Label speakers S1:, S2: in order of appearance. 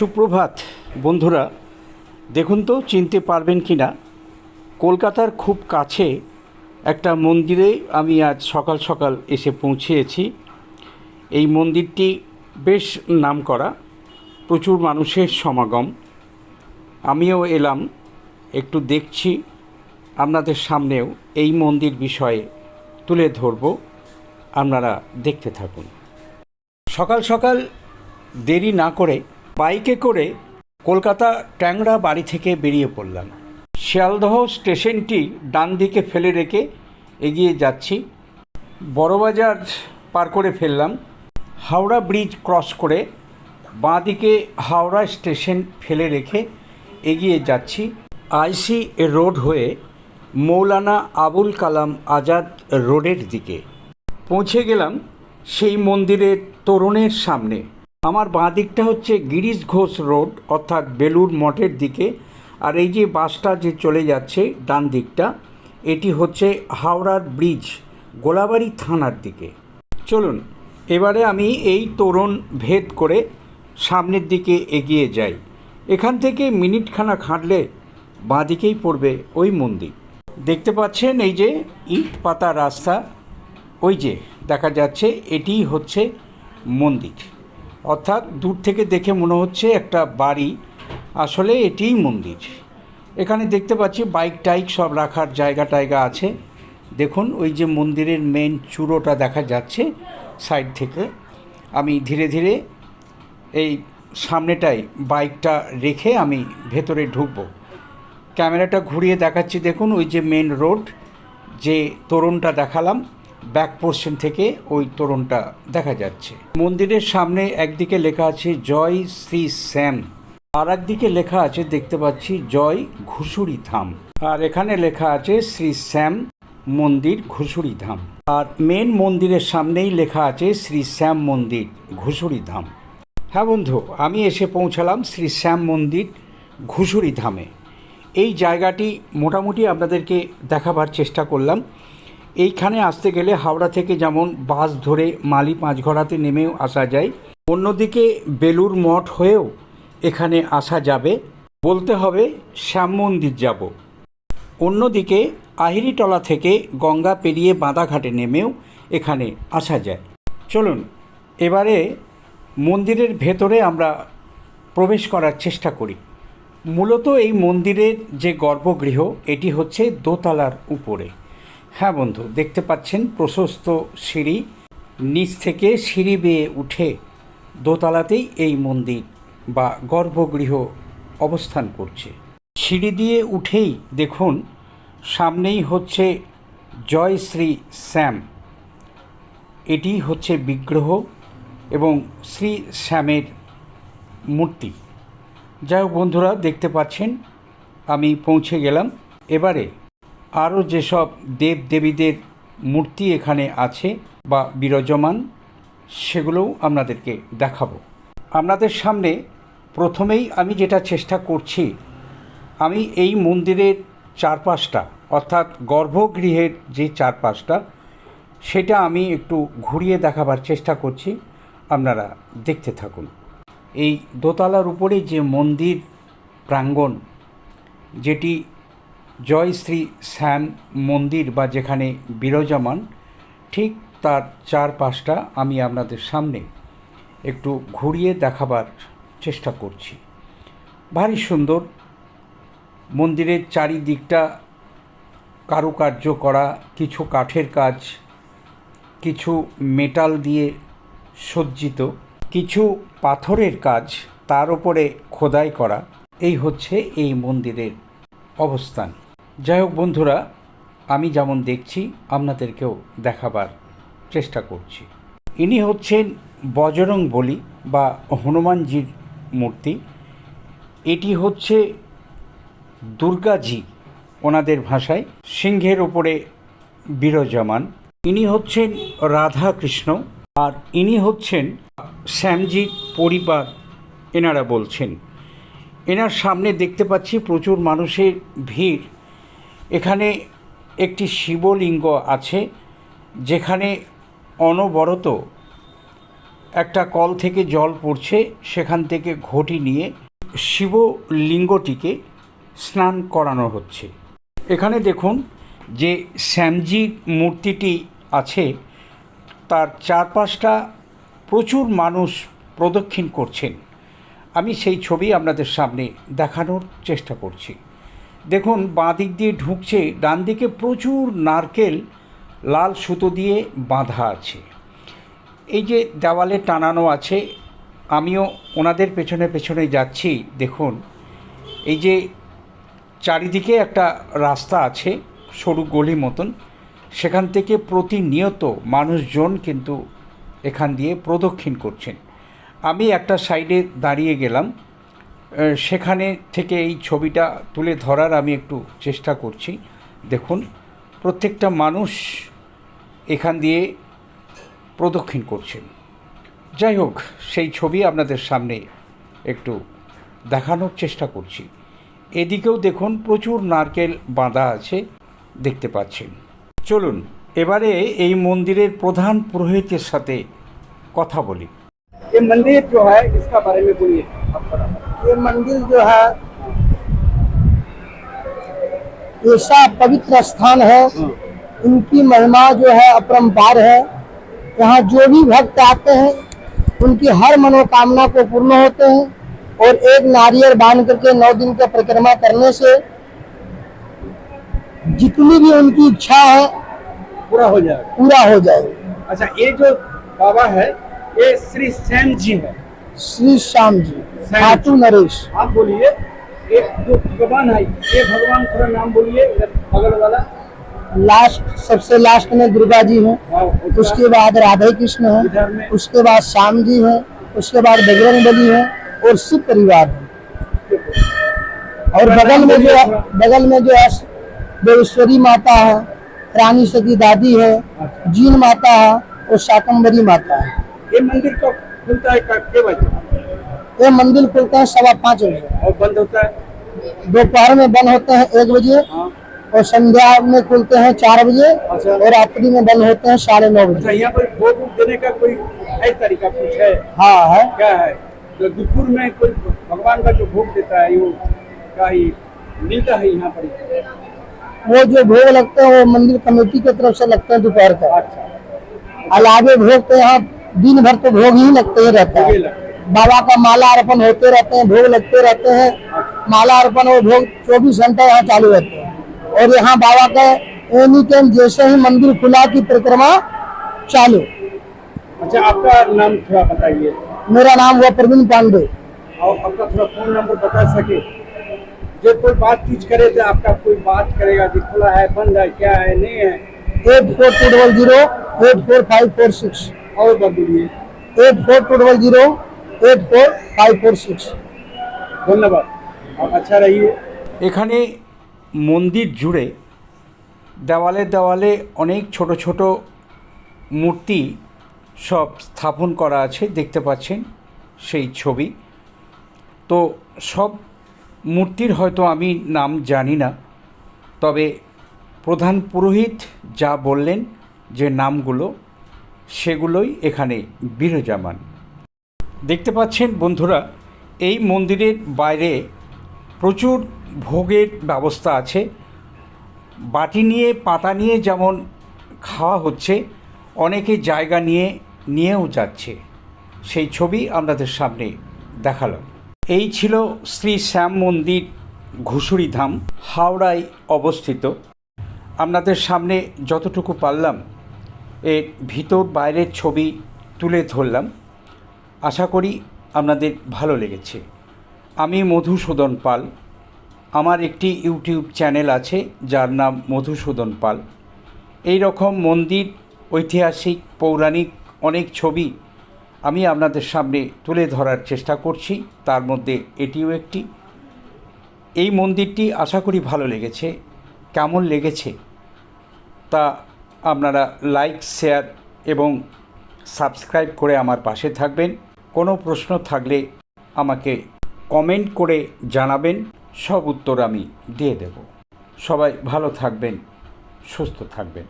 S1: সুপ্রভাত, বন্ধুরা। দেখুন তো, চিনতে পারবেন কি না কলকাতার খুব কাছে একটা মন্দিরে আমি আজ সকাল সকাল এসে পৌঁছেছি। এই মন্দিরটি বেশ নামকরা, প্রচুর মানুষের সমাগম। আমিও এলাম, একটু দেখছি, আপনাদের সামনেও এই মন্দির বিষয়ে তুলে ধরব। আপনারা দেখতে থাকুন। সকাল সকাল দেরি না করে বাইকে করে কলকাতা ট্যাংরা বাড়ি থেকে বেরিয়ে পড়লাম। শিয়ালদহ স্টেশনটি ডান দিকে ফেলে রেখে এগিয়ে যাচ্ছি। বড়বাজার পার করে ফেললাম। হাওড়া ব্রিজ ক্রস করে বাঁ দিকে হাওড়া স্টেশন ফেলে রেখে এগিয়ে যাচ্ছি। আইসি রোড হয়ে মৌলানা আবুল কালাম আজাদ রোডের দিকে। পৌঁছে গেলাম সেই মন্দিরের তোরণের সামনে। আমার বাঁ দিকটা হচ্ছে গিরিশ ঘোষ রোড, অর্থাৎ বেলুর মঠের দিকে। আর এই যে বাসটা যে চলে যাচ্ছে ডান দিকটা, এটি হচ্ছে হাওড়ার ব্রিজ, গোলাবাড়ি থানার দিকে। চলুন, এবারে আমি এই তোরণ ভেদ করে সামনের দিকে এগিয়ে যাই। এখান থেকে মিনিটখানা খাঁটলে বাঁ দিকেই পড়বে ওই মন্দির। দেখতে পাচ্ছেন এই যে ইট পাতা রাস্তা, ওই যে দেখা যাচ্ছে এটিই হচ্ছে মন্দির। অর্থাৎ দূর থেকে দেখে মনে হচ্ছে একটা বাড়ি। আসলে এটিই মন্দির। এখানে দেখতে পাচ্ছি বাইক টাইক সব রাখার জায়গা টায়গা আছে। দেখুন, ওই যে মন্দিরের মেন চূড়োটা দেখা যাচ্ছে সাইড থেকে। আমি ধীরে ধীরে এই সামনেটায় বাইকটা রেখে আমি ভেতরে ঢুকবো। ক্যামেরাটা ঘুরিয়ে দেখাচ্ছি, দেখুন, ওই যে মেন রোড যে তোরণটা দেখালাম। ব্যাক পোর্শন থেকে ওই তোরণটা দেখা যাচ্ছে। মন্দিরের সামনে একদিকে লেখা আছে, জয় শ্রী শ্যাম। আর একদিকে লেখা আছে, দেখতে পাচ্ছি, জয় ঘুষুরি ধাম। আর এখানে লেখা আছে, শ্রী শ্যাম মন্দির ঘুষুরি ধাম। আর মেন মন্দিরের সামনেই লেখা আছে, শ্রী শ্যাম মন্দির ঘুষুরি ধাম। হ্যাঁ বন্ধু, আমি এসে পৌঁছালাম শ্রী শ্যাম মন্দির ঘুষুরি ধামে। এই জায়গাটি মোটামুটি আপনাদেরকে দেখাবার চেষ্টা করলাম। এইখানে আসতে গেলে হাওড়া থেকে যেমন বাস ধরে মালি পাঁচঘড়াতে নেমেও আসা যায়, অন্যদিকে বেলুর মঠ হয়েও এখানে আসা যাবে। বলতে হবে শ্যাম মন্দির যাব। অন্যদিকে আহিরিটলা থেকে গঙ্গা পেরিয়ে বাঁধাঘাটে নেমেও এখানে আসা যায়। চলুন, এবারে মন্দিরের ভেতরে আমরা প্রবেশ করার চেষ্টা করি। মূলত এই মন্দিরের যে গর্ভগৃহ, এটি হচ্ছে দোতলার উপরে। হ্যাঁ বন্ধু, দেখতে পাচ্ছেন প্রশস্ত সিঁড়ি। নিচ থেকে সিঁড়ি বেয়ে উঠে দোতলাতেই এই মন্দির বা গর্ভগৃহ অবস্থান করছে। সিঁড়ি দিয়ে উঠেই দেখুন, সামনেই হচ্ছে জয় শ্রী শ্যাম। এটি হচ্ছে বিগ্রহ এবং শ্রী শ্যামের মূর্তি। যাই হোক বন্ধুরা, দেখতে পাচ্ছেন, আমি পৌঁছে গেলাম। এবারে আরও যেসব দেব দেবীদের মূর্তি এখানে আছে বা বিরাজমান, সেগুলোও আপনাদেরকে দেখাবো। আপনাদের সামনে প্রথমেই আমি যেটা চেষ্টা করছি, আমি এই মন্দিরের চারপাশটা, অর্থাৎ গর্ভগৃহের যে চারপাশটা, সেটা আমি একটু ঘুরিয়ে দেখাবার চেষ্টা করছি, আপনারা দেখতে থাকুন। এই দোতলার উপরে যে মন্দির প্রাঙ্গণ, যেটি জয় শ্রী শ্যাম মন্দির বা যেখানে বিরাজমান, ঠিক তার চারপাশটা আমি আপনাদের সামনে একটু ঘুরিয়ে দেখাবার চেষ্টা করছি। ভারী সুন্দর, মন্দিরের চারিদিকটা কারুকার্য করা, কিছু কাঠের কাজ, কিছু মেটাল দিয়ে সজ্জিত, কিছু পাথরের কাজ তার উপরে খোদাই করা, এই হচ্ছে এই মন্দিরের অবস্থান। যাই হোক বন্ধুরা, আমি যেমন দেখছি, আপনাদেরকেও দেখাবার চেষ্টা করছি। ইনি হচ্ছেন বজরং বলি বা হনুমানজির মূর্তি। এটি হচ্ছে দুর্গাজি ওনাদের ভাষায়, সিংহের ওপরে বিরজমান। ইনি হচ্ছেন রাধা কৃষ্ণ আর ইনি হচ্ছেন শ্যামজির পরিবার। এনারা বলছেন, এনার সামনে দেখতে পাচ্ছি প্রচুর মানুষের ভিড়। এখানে একটি শিবলিঙ্গ আছে, যেখানে অনবরত একটা কল থেকে জল পড়ছে, সেখান থেকে ঘটি নিয়ে শিবলিঙ্গটিকে স্নান করানো হচ্ছে। এখানে দেখুন যে শ্যামজি মূর্তিটি আছে, তার চারপাশটা প্রচুর মানুষ প্রদক্ষিণ করছেন। আমি সেই ছবি আপনাদের সামনে দেখানোর চেষ্টা করছি। দেখুন, বাঁ দিক দিয়ে ঢুকছে, ডান দিকে প্রচুর নারকেল, লাল সুতো দিয়ে বাঁধা আছে। এই যে দেওয়ালে টানানো আছে, আমিও ওনাদের পেছনে পেছনে যাচ্ছি, দেখুন। এই যে চারিদিকে একটা রাস্তা আছে, সরু গলি মতন। সেখান থেকে প্রতিনিয়ত মানুষজন কিন্তু এখান দিয়ে প্রদক্ষিণ করছেন। আমি একটা সাইডে দাঁড়িয়ে গেলাম। সেখানে থেকে এই ছবিটা তুলে ধরার আমি একটু চেষ্টা করছি দেখুন প্রত্যেকটা মানুষ এখান দিয়ে প্রদক্ষিণ করছেন যাই হোক সেই ছবি আপনাদের সামনে একটু দেখানোর চেষ্টা করছি এদিকেও দেখুন প্রচুর নারকেল বাঁধা আছে দেখতে পাচ্ছেন চলুন এবারে এই মন্দিরের প্রধান পুরোহিতের সাথে কথা বলি
S2: ये मंदिर जो है इसका बारे में बोलिए आप थोड़ा।
S3: ये मंदिर जो है ऐसा पवित्र स्थान है। इनकी महिमा जो है अपरम्पार है। यहाँ जो भी भक्त आते हैं उनकी हर मनोकामना को पूर्ण होते हैं और एक नारियल बाँध करके नौ दिन का परिक्रमा करने से जितनी भी उनकी इच्छा है
S2: पूरा हो जाएगा।
S3: पूरा हो जाएगी।
S2: अच्छा ये जो बाबा है ये श्री सैन जी है।
S3: श्री श्याम जी खाटू नरेश।
S2: आप बोलिए एक जो भगवान है ये भगवान थोड़ा नाम बोलिए बगल वाला।
S3: लास्ट सबसे लास्ट में दुर्गा जी हैं।
S2: हाँ, उसके
S3: बाद राधे कृष्ण है। उसके बाद श्याम जी हैं। उसके बाद बजरंग बली है और शिव परिवार है। और बगल में जो बगल में जो है देवेश्वरी माता है रानी सती दादी है
S2: अच्छा।
S3: जीन माता है और शाकंबरी माता है।
S2: ये मंदिर कब खुलता है कब? के बजे?
S3: ये मंदिर खुलते हैं सवा पाँच बजे।
S2: और बंद होता है?
S3: दोपहर में बंद होते हैं एक बजे
S2: हाँ।
S3: और संध्या में खुलते हैं चार बजे
S2: अच्छा।
S3: और रात्रि में बंद होते हैं साढ़े नौ
S2: अच्छा
S3: बजे
S2: यहाँ पर भोग वोग देने का कोई है तरीका कुछ है?
S3: हाँ है।
S2: क्या है? तो दुखपुर में कोई भगवान का जो भोग देता है वो क्या ही मिलता है यहाँ पर?
S3: वो जो भोग लगते हैं वो मंदिर कमेटी की तरफ़ से लगते हैं दोपहर का।
S2: अच्छा।
S3: अलावे भोग तो यहाँ दिन भर तो भोग ही लगते ही रहता है। बाबा का माला अर्पण होते रहते हैं भोग लगते रहते हैं। माला अर्पण और भोग चौबीस घंटा यहाँ चालू रहते हैं। और यहाँ बाबा का एनी टाइम जैसे ही मंदिर खुला की परिक्रमा चालू।
S2: अच्छा आपका नाम थोड़ा बताइए।
S3: मेरा नाम हुआ प्रवीण पांडे।
S2: और आपका थोड़ा फ़ोन नंबर बता सके। जो कोई बात चीज़ करे तो आपका कोई बात करेगा कि खुला है बंद है क्या है नहीं है।
S3: Eight four two double zero eight four five four six
S2: और बात बोलिए
S3: eight four two double zero eight four five four six
S2: धन्यवाद आप अच्छा रहिए
S1: এখানে মন্দির জুড়ে দেওয়ালে দেওয়ালে অনেক ছোট ছোট মূর্তি সব স্থাপন করা আছে দেখতে পাচ্ছেন সেই ছবি তো সব মূর্তির হয়তো আমি নাম জানি না তবে প্রধান পুরোহিত যা বললেন যে নামগুলো সেগুলোই এখানে বিরাজমান। দেখতে পাচ্ছেন বন্ধুরা, এই মন্দিরের বাইরে প্রচুর ভোগের ব্যবস্থা আছে। বাটি নিয়ে, পাতা নিয়ে যেমন খাওয়া হচ্ছে, অনেকে জায়গা নিয়ে, নিয়েও যাচ্ছে। সেই ছবি আপনাদের সামনে দেখালাম। এই ছিল শ্রী শ্যাম মন্দির ঘুষুরি ধাম, হাওড়ায় অবস্থিত। আপনাদের সামনে যতটুকু পারলাম এর ভিতর বাইরের ছবি তুলে ধরলাম। আশা করি আপনাদের ভালো লেগেছে। আমি মধুসূদন পাল। আমার একটি ইউটিউব চ্যানেল আছে, যার নাম মধুসূদন পাল। এই রকম মন্দির, ঐতিহাসিক, পৌরাণিক অনেক ছবি আমি আপনাদের সামনে তুলে ধরার চেষ্টা করছি। তার মধ্যে এটিও একটি। এই মন্দিরটি আশা করি ভালো লেগেছে। কেমন লেগেছে? তা আপনারা লাইক, শেয়ার এবং সাবস্ক্রাইব করে আমার পাশে থাকবেন। কোনো প্রশ্ন থাকলে আমাকে কমেন্ট করে জানাবেন। সব উত্তর আমি দিয়ে দেব। সবাই ভালো থাকবেন, সুস্থ থাকবেন।